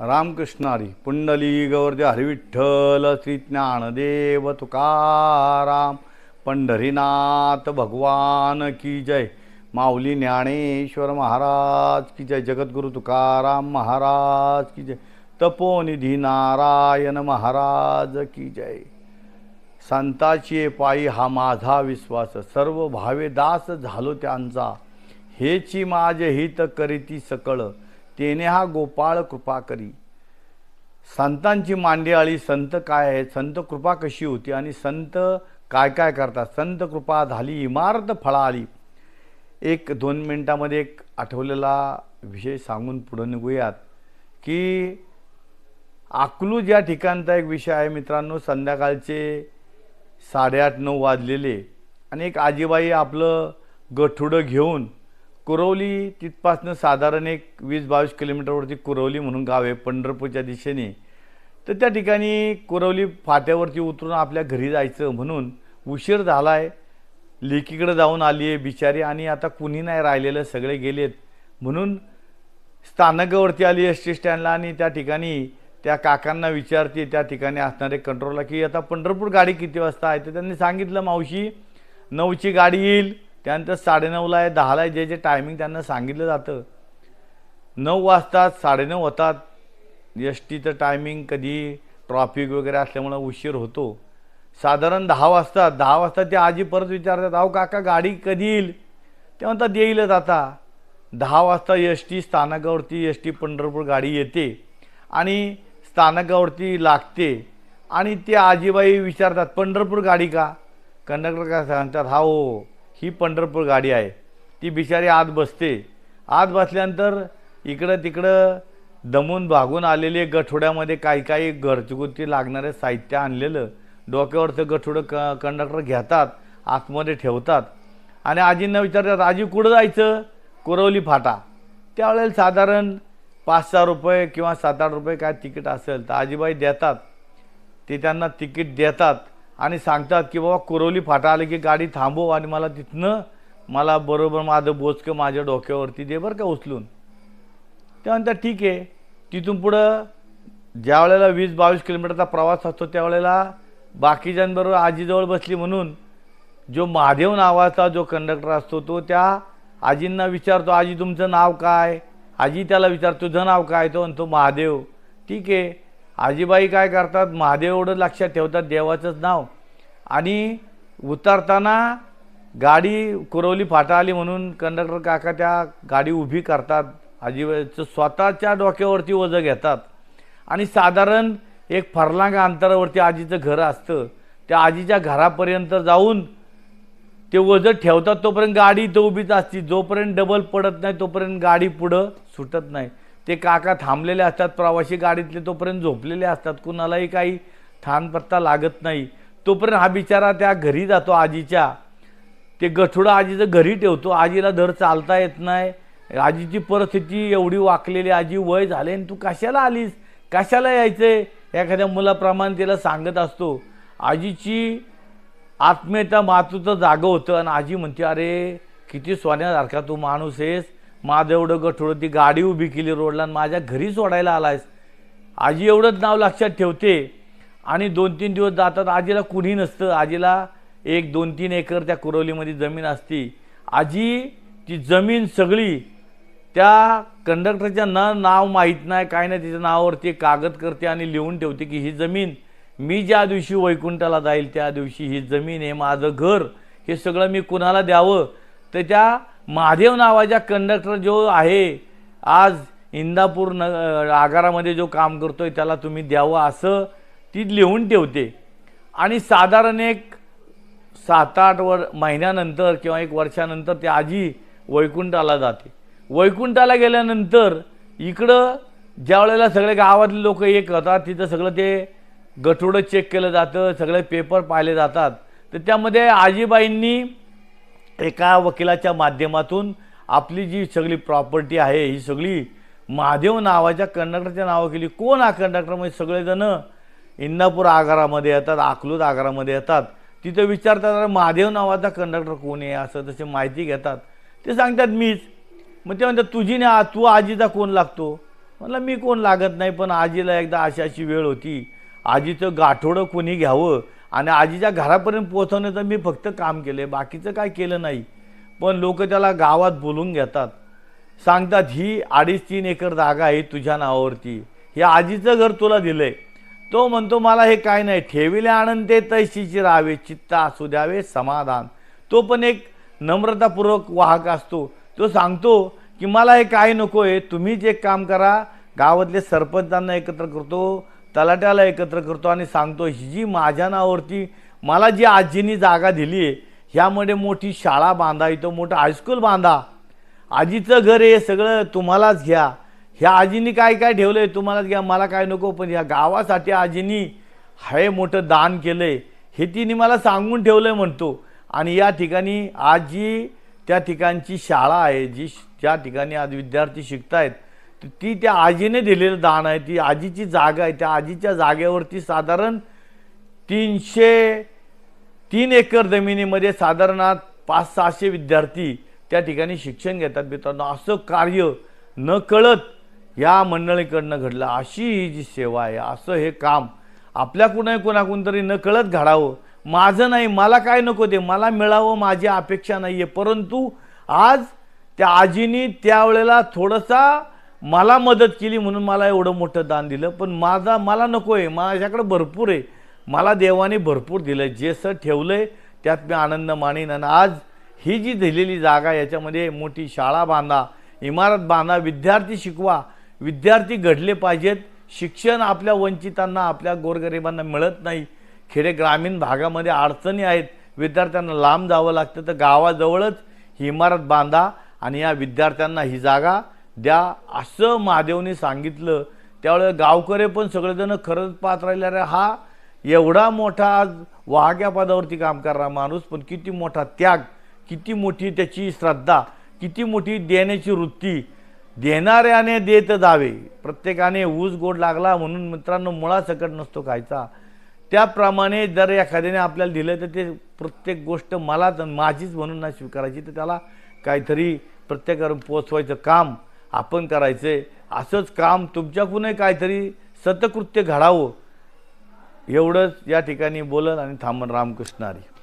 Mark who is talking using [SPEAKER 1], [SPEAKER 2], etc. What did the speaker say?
[SPEAKER 1] रामकृष्णारी पुंडली गौरज हरिविठ्ठल श्री ज्ञानदेव तुकाराम पंढरीनाथ भगवान की जय माऊली ज्ञानेश्वर महाराज की जय जगद्गुरु तुकाराम महाराज की जय तपोनिधी नारायण महाराज की जय. संताची पायी हा माझा विश्वास सर्व भावे दास झालो त्यांचा. हेची माझे हित करीती सकळ तेने हा गोपाळ कृपा करी. संतांची मांडी आळी संत काय आहे संत कृपा कशी होती आणि संत काय काय करतात? संत कृपा झाली इमारत फळा आली एक दोन मिनटामध्ये एक आठवलेला विषय सांगून पुढं निघूयात की अकलूज या ठिकाणचा एक विषय आहे मित्रांनो. संध्याकाळचे साडेआठ नऊ वाजलेले आणि एक आजीबाई आपलं गठुडं घेऊन कुरवली तिथपासनं साधारण एक वीस बावीस किलोमीटरवरती कुरवली म्हणून गाव आहे पंढरपूरच्या दिशेने. तर त्या ठिकाणी कुरवली फाट्यावरती उतरून आपल्या घरी जायचं म्हणून उशीर झाला आहे लेकीकडे जाऊन आली आहे बिचारी आणि आता कुणी नाही राहिलेलं सगळे गेलेत म्हणून स्थानकावरती आली एस टी स्टँडला आणि त्या ठिकाणी त्या काकांना विचारते त्या ठिकाणी असणारे कंट्रोलला की आता पंढरपूर गाडी किती वाजता आहे? तर त्यांनी सांगितलं मावशी नऊची गाडी येईल. त्यानंतर साडेनऊला आहे दहाला आहे जे जे टायमिंग त्यांना सांगितलं जातं. नऊ वाजतात साडेनऊ होतात. एस टीचं टायमिंग कधी ट्रॉफिक वगैरे असल्यामुळं उशीर होतो. साधारण दहा वाजता दहा वाजता ते आजी परत विचारतात अहो काका गाडी कधी येईल? ते म्हणतात येईलच आता. दहा वाजता एस टी स्थानकावरती एस टी पंढरपूर गाडी येते आणि स्थानकावरती लागते. आणि ते आजीबाई विचारतात पंढरपूर गाडी का? कंडक्टर काय सांगतात हा हो. ही पंढरपूर गाडी आहे. ती बिचारी आत बसते. आत बसल्यानंतर इकडं तिकडं दमून भागून आलेले गठोड्यामध्ये काही काही घरचुगुती लागणारे साहित्य आणलेलं. डोक्यावरचं गठोडं क कंडक्टर घेतात आतमध्ये ठेवतात. आणि आजींना विचारतात आजी कुठं जायचं? कुरवली फाटा. त्यावेळेला साधारण पाच सहा रुपये किंवा सात आठ रुपये काय तिकीट असेल तर आजीबाई देतात. ते त्यांना तिकीट देतात. आणि सांगतात की बाबा कुरवली फाटा आले की गाडी थांबव आणि मला तिथनं मला बरोबर माझं बोचकं माझ्या डोक्यावरती दे बरं का उचलून. ते म्हणतात ठीक आहे. तिथून पुढं ज्या वेळेला वीस बावीस किलोमीटरचा प्रवास असतो त्यावेळेला बाकीच्यांबरोबर आजीजवळ बसली म्हणून जो महादेव नावाचा जो कंडक्टर असतो तो त्या आजींना विचारतो आजी तुमचं नाव काय? आजी त्याला विचारतो तुझं नाव काय? तो म्हणतो महादेव. ठीक आहे. आजीबाई काय करतात? महादेव एवढं लक्षात ठेवतात देवाचंच नाव. आणि उतरताना गाडी कुरवली फाटा आली म्हणून कंडक्टर काका त्या गाडी उभी करतात. आजीबाईचं स्वतःच्या डोक्यावरती ओझं घेतात. आणि साधारण एक फरलांग अंतरावरती आजीचं घर असतं. त्या आजीच्या घरापर्यंत जाऊन ते वजं ठेवतात तोपर्यंत गाडी तर उभीच असते. जोपर्यंत डबल पडत नाही तोपर्यंत गाडी पुढं सुटत नाही. ते काका थांबलेले असतात प्रवासी गाडीतले तोपर्यंत झोपलेले असतात. कुणालाही काही थानपत्ता लागत नाही. तोपर्यंत हा बिचारा त्या घरी जातो आजीच्या. ते गठुडं आजीचं घरी ठेवतो. आजीला धर चालता येत नाही. आजीची परिस्थिती एवढी वाकलेली. आजी वय झाले आणि तू कशाला आलीस? कशाला यायचंय? एखाद्या मुलाप्रमाणे तिला सांगत असतो. आजीची आत्मीयता मातूचं जागं होतं आणि आजी म्हणते अरे किती सोन्यासारखा तू माणूस आहेस. माझं एवढं गठोडं ती गाडी उभी केली रोडला आणि माझ्या घरी सोडायला आलायस. आजी एवढंच नाव लक्षात ठेवते आणि दोन तीन दिवस जातात. आजीला कुणी नसतं. आजीला एक दोन तीन एकर त्या कुरवलीमध्ये जमीन असती. आजी ती जमीन सगळी त्या कंडक्टरच्या न नाव माहीत नाही काय नाही तिच्या नावावरती कागद करते आणि लिहून ठेवते की ही जमीन मी ज्या दिवशी वैकुंठाला जाईल त्या दिवशी ही जमीन हे माझं घर. हे सगळं मी कुणाला द्यावं? तर त्या महादेव नावाच्या कंडक्टर जो आहे आज इंदापूर न आगारामध्ये जो काम करतो आहे त्याला तुम्ही द्यावं असं ती लिहून ठेवते. आणि साधारण एक सात आठ वर महिन्यानंतर किंवा एक वर्षानंतर ती आजी वैकुंठाला जाते. वैकुंठाला गेल्यानंतर इकडं ज्या वेळेला सगळे गावातले लोक एक होतात तिथं सगळं ते गठोडं चेक केलं जातं सगळे पेपर पाहिले जातात. तर त्यामध्ये आजीबाईंनी एका वकिलाच्या माध्यमातून आपली जी सगळी प्रॉपर्टी आहे ही सगळी महादेव नावाच्या कंडक्टरच्या नावा केली. कोण हा कंडक्टर? म्हणजे सगळेजण इंदापूर आगारामध्ये येतात अकलूत आगारामध्ये येतात. तिथं विचारतात महादेव नावाचा कंडक्टर कोण आहे? असं तशी माहिती घेतात. ते सांगतात मीच. मग ते म्हणतात तुझी ना तू आजीचा कोण लागतो? म्हटलं मी कोण लागत नाही पण आजीला एकदा अशी अशी वेळ होती. आजीचं गाठोडं कोणी घ्यावं आणि आजीच्या घरापर्यंत पोहोचवण्याचं मी फक्त काम केलं आहे बाकीचं काय केलं नाही. पण लोक त्याला गावात बोलून घेतात. सांगतात ही अडीच तीन एकर जागा आहे तुझ्या नावावरती. हे आजीचं घर तुला दिलं आहे तो म्हणतो मला हे काय नाही. ठेविले आनंदे तैशीची राहावे. चित्त असू द्यावे समाधान. तो पण एक नम्रतापूर्वक वाहक असतो. तो सांगतो की मला हे काय नको आहे तुम्हीच एक काम करा. गावातले सरपंचांना एकत्र करतो. तलाट्याला एकत्र करतो आणि सांगतो ही जी माझ्या नावावरती मला जी आजीनी जागा दिली आहे ह्यामध्ये मोठी शाळा बांधा इथं मोठं हायस्कूल बांधा. आजीचं घर हे सगळं तुम्हालाच घ्या. ह्या आजीनी काय काय ठेवलं आहे तुम्हालाच घ्या. मला काय नको पण या गावासाठी आजीनी हे मोठं दान केलं आहे हे तिने मला सांगून ठेवलंय म्हणतो. आणि या ठिकाणी आजी त्या ठिकाणची शाळा आहे जी ज्या ठिकाणी आज विद्यार्थी शिकत आहेत ती त्या आजीने दिलेलं दान आहे ती आजीची जागा आहे. त्या आजीच्या जागेवरती साधारण तीनशे तीन एकर जमिनीमध्ये साधारणात पाच सहाशे विद्यार्थी त्या ठिकाणी शिक्षण घेतात. मित्रांनो असं कार्य न कळत या मंडळीकडनं घडलं. अशी ही जी सेवा आहे असं हे काम आपल्या कुणाही कोणाकडून तरी न कळत घडावं. माझं नाही मला काय नको ते मला मिळावं माझी अपेक्षा नाही आहे परंतु आज त्या आजीनी त्यावेळेला थोडंसा मला मदत केली म्हणून मला एवढं मोठं दान दिलं. पण माझा मला नको आहे माझ्याकडे भरपूर आहे. मला देवाने भरपूर दिलं जे सर ठेवलं आहे त्यात मी आनंद मानेन. आणि आज ही जी दिलेली जागा याच्यामध्ये मोठी शाळा बांधा इमारत बांधा विद्यार्थी शिकवा. विद्यार्थी घडले पाहिजेत. शिक्षण आपल्या वंचितांना आपल्या गोरगरिबांना मिळत नाही. खेडे ग्रामीण भागामध्ये अडचणी आहेत. विद्यार्थ्यांना लांब जावं लागतं. तर गावाजवळच ही इमारत बांधा आणि या विद्यार्थ्यांना ही जागा द्या असं महादेवने सांगितलं. त्यावेळे गावकरे पण सगळेजण खरंच पाहत राहिले. रे हा एवढा मोठा आज वाहक्या पदावरती काम करणारा माणूस पण किती मोठा त्याग किती मोठी त्याची श्रद्धा किती मोठी देण्याची वृत्ती. देणाऱ्याने देत जावे. प्रत्येकाने ऊस गोड लागला म्हणून मित्रांनो मुळासकट नसतो खायचा. त्याप्रमाणे जर एखाद्याने आपल्याला दिलं तर ते प्रत्येक गोष्ट मला तर माझीच म्हणून नाही स्वीकारायची. तर त्याला काहीतरी प्रत्येकावर पोचवायचं काम आपण करायचं असंच काम तुमच्याकडूनही काहीतरी सतकृत्य घडावं. एवढंच या ठिकाणी बोलत आणि थांबन रामकृष्ण हरी.